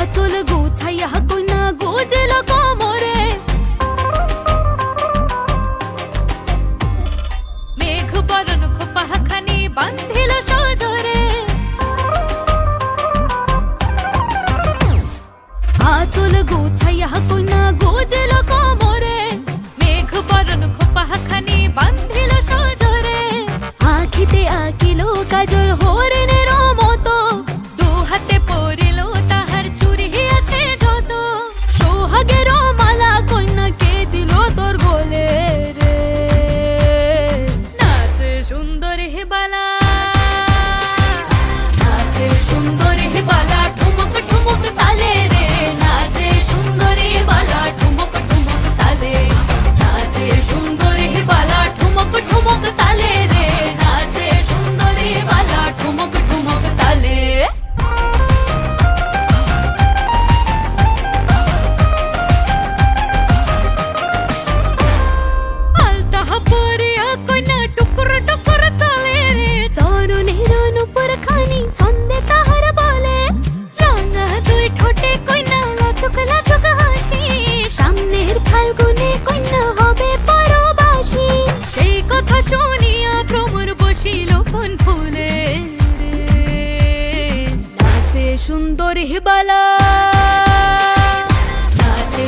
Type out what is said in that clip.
আচল গোছাইয়া কইনা গোজেল কোমরে মেঘ বরণ খোপাখানি বান্ধিল সজরে আচল গোছাইয়া কইনা গোজেল কোমরে মেঘ বরণ খোপাখানি বান্ধিল সজরে আখিতে আকিলো কাজল হো সুন্দর হিবালা। নাচে